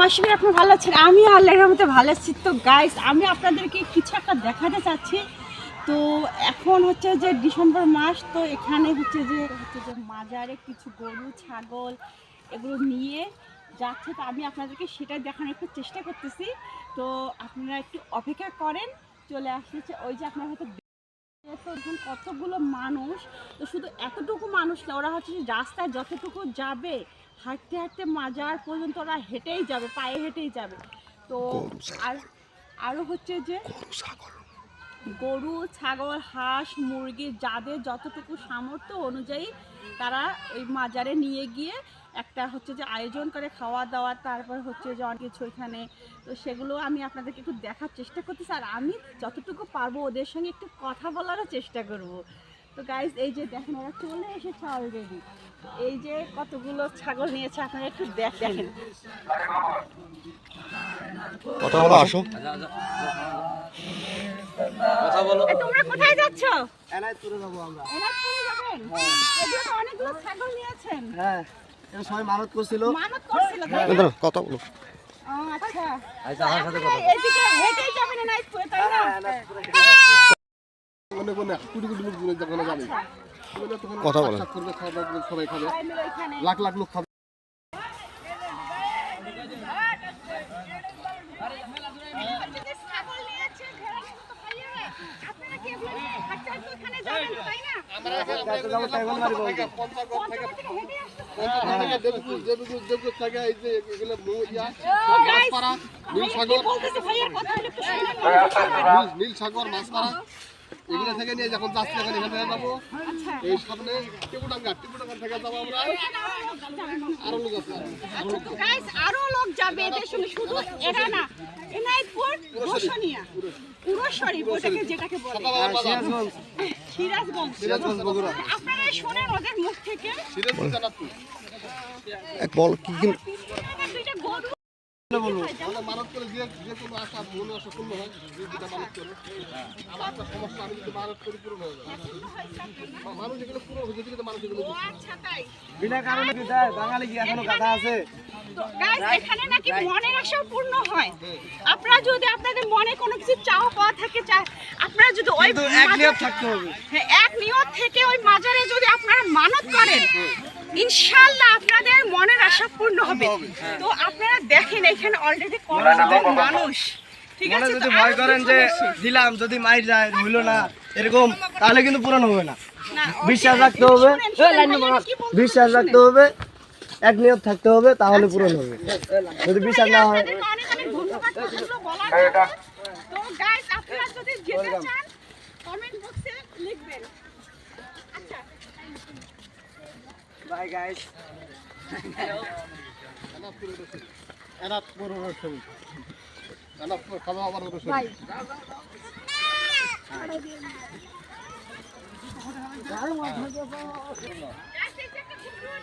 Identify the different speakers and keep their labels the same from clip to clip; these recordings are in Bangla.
Speaker 1: মাসির আপনি ভালো আছেন? আমি আল্লাহর রহমতে ভালো আছি। তো গাইস আমি আপনাদেরকে কিছু একটা দেখাতে চাচ্ছি। তো এখন হচ্ছে যে ডিসেম্বর মাস, তো এখানে হচ্ছে যে হচ্ছে যে মাজারে কিছু গরু, ছাগল এগুলো নিয়ে যাচ্ছে। তো আমি আপনাদেরকে সেটা দেখানোর একটু চেষ্টা করতেছি। তো আপনারা একটু অপেক্ষা করেন, চলে আসতেছে। ওই যে আপনার হয়তো কতগুলো মানুষ? তো শুধু এতটুকু মানুষ না, ওরা হচ্ছে যে রাস্তায় যতটুকু যাবে হাঁটতে হাঁটতে মাজার পর্যন্ত ওরা হেঁটেই যাবে পায়ে হেঁটেই যাবে। তো আর আরও হচ্ছে যে গরু ছাগল। হাঁস মুরগি যাদের যতটুকু সামর্থ্য অনুযায়ী তারা ওই মাজারে নিয়ে গিয়ে একটা হচ্ছে যে আয়োজন করে খাওয়া দাওয়া তারপর হচ্ছে যে অনেক কিছু এখানে তো সেগুলো আমি আপনাদেরকে একটু দেখার চেষ্টা করতেছি আর আমি যতটুকু পারব ওদের সঙ্গে একটু কথা বলারও চেষ্টা করব। তো গাইজ এই যে দেখেন ওরা চলে এসেছে অলরেডি এই যে কতগুলো ছাগল নিয়েছে আপনারা একটু দেখেন
Speaker 2: কথা বলো আসো
Speaker 1: এই তোমরা কোথায় যাচ্ছ
Speaker 3: এনায়তপুরে যাব আমরা
Speaker 1: এনাজপুরে যাবেন তো অনেকগুলো ছাগল নিয়েছেন
Speaker 3: হ্যাঁ এটা সবাই মানত করছিল
Speaker 1: মানত করছিল
Speaker 2: কথা বলো
Speaker 1: ও, আচ্ছা এদিকে হেঁটেই যাবেন
Speaker 4: মনে কোটি কোটি লোক দূরে যখন যাবে।
Speaker 2: কথা বলেন।
Speaker 4: করবে খাওয়া দাওয়া করবে, সবাই খাবে।
Speaker 1: সবাই মিলে ওইখানে
Speaker 4: লাখ লাখ লোক খাবে। নীল সাগর
Speaker 1: কি বলতেছে
Speaker 4: এগুলো থেকে নিয়ে যখন যাচ্ছি এখন এখানে যাব।
Speaker 1: আচ্ছা।
Speaker 4: এই সামনে টিপুটাঙ্গা টিপুটাঙ্গা থেকে যাব আমরা। আরও লোক আছে।
Speaker 1: আরও লোক যাবে এদের সঙ্গে। শুধু এরা না এনায়তপুর রোশনিয়া উরসরি ওটাকে যেটাকে বলে।
Speaker 3: সিরাজগঞ্জ।
Speaker 1: সিরাজগঞ্জ।
Speaker 3: বগুড়া।
Speaker 1: আপনারা শোনেন ওদের মুখ থেকে।
Speaker 4: সিরাজগঞ্জ জানাতুর
Speaker 2: বল কি
Speaker 3: বলব।
Speaker 4: মানে মানত করে যে যে কোনো আশা মনে আশা পূর্ণ হয় যে যেটা মানত করে। আমার একটা সমস্যা আমি যদি মানত করি পূরণ হয়ে যায় মানুষ এগুলো পুরো হয়ে যেতে মানুষ এগুলো
Speaker 1: ও আচ্ছা তাই।
Speaker 3: বিনা কারণে কি দেয় বাঙালি কি এখনও কথা আছে?
Speaker 1: এখানে নাকি মনের আশাও পূর্ণ হয়। আপনারা যদি আপনাদের মনে কোনো কিছু চাওয়া পাওয়া থাকে চা- আপনারা যদি ওই
Speaker 3: এক নিয়ত থাকতে হবে।
Speaker 1: হ্যাঁ, এক নিয়ত থেকে ওই মাজারে যদি আপনারা মানত করেন ইনশাল্লাহ আপনাদের মনের আশা পূর্ণ হবে। তো আপনারা দেখেন এখানে অলরেডি কত মানুষ। ঠিক
Speaker 3: মনে
Speaker 1: আছে?
Speaker 3: যদি ভয় করেন যে। দিলাম যদি মাইর যায় হইল না এরকম তাহলে কিন্তু পূরণ হবে না। বিশ্বাস রাখতে হবে।
Speaker 1: বলতেছে
Speaker 3: বিশ্বাস রাখতে হবে এক নিয়ত থাকতে হবে তাহলে পূরণ হবে। যদি বিশ্বাস না হয়
Speaker 1: আপনাদেরকে অনেক অনেক ধন্যবাদ কথাগুলো বলার জন্য। তো গাইস আপনারা যদি যেতে চান কমেন্ট বক্সে লিখবেন আচ্ছা
Speaker 3: বাই গাইস
Speaker 4: এনাথপুর ছবি এনাথপুর খাওয়া আবার
Speaker 1: বাই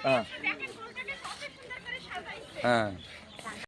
Speaker 5: হ্যাঁ। হ্যাঁ।